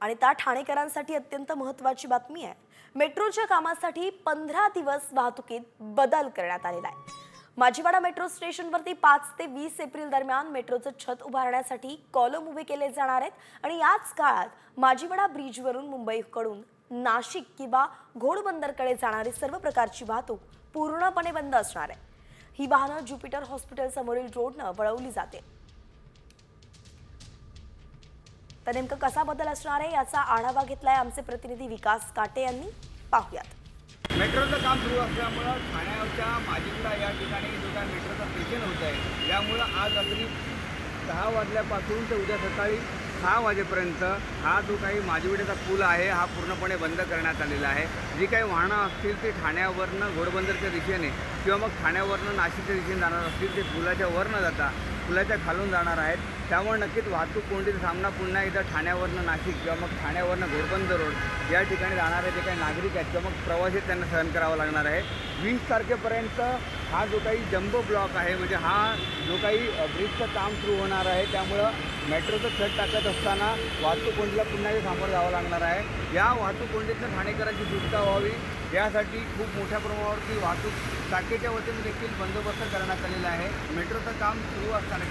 आणि त्या ठाणेकरांसाठी अत्यंत महत्त्वाची बातमी आहे. मेट्रोच्या कामासाठी पंधरा दिवस वाहतुकीत बदल करण्यात आलेला आहे. माजीवाडा मेट्रो स्टेशनवरती पाच ते वीस एप्रिल दरम्यान मेट्रोचं छत उभारण्यासाठी कॉलम उभे केले जाणार आहेत आणि याच काळात माजीवाडा ब्रिजवरून मुंबईकडून नाशिक किंवा घोडबंदरकडे जाणारी सर्व प्रकारची वाहतूक पूर्णपणे बंद असणार आहे. ही वाहनं ज्युपिटर हॉस्पिटल समोरील रोडनं वळवली जाते. तर नेमकं कसा बदल असणार आहे याचा आढावा घेतलाय आमचे प्रतिनिधी विकास काटे यांनी. पाहूयात. मेट्रोचं काम सुरू असल्यामुळं ठाण्याच्या माजिंदा या ठिकाणी जो काय मेट्रोचं स्टेशन होत आहे यामुळं आज रात्री दहा वाजल्यापासून ते उद्या सकाळी सहा वाजेपर्यंत हा जो काही माजिवडेचा पूल आहे हा पूर्णपणे बंद करण्यात आलेला आहे. जी काही वाहनं असतील ती ठाण्यावरनं घोडबंदरच्या दिशेने किंवा मग ठाण्यावरनं नाशिकच्या दिशेने जाणार असतील ते पुलाच्या वरनं जाता पुलाच्या खालून जाणार आहेत. त्यामुळे नक्कीच वाहतूक कोंडीचा सामना पुन्हा एकदा ठाण्यावरनं नाशिक किंवा मग ठाण्यावरनं घोरबंद रोड या ठिकाणी जाणारे जे काही नागरिक आहेत किंवा मग प्रवासी त्यांना सहन करावं लागणार आहे. वीस तारखेपर्यंत हा जो काही जम्बो ब्लॉक आहे म्हणजे हा जो काही ब्रिजचं काम सुरू होणार आहे त्यामुळं मेट्रोचं छत टाकत असताना वाहतूक कोंडीला पुन्हा एकदा सामोरं जावं लागणार आहे. या वाहतूक कोंडीतनं ठाणेकरांची सुटका व्हावी. यासाठी खूप मोठ्या प्रमाणावरती वाहतूक शाखेच्या वतीने देखील बंदोबस्त करण्यात आलेला आहे. मेट्रोचं काम सुरू असताना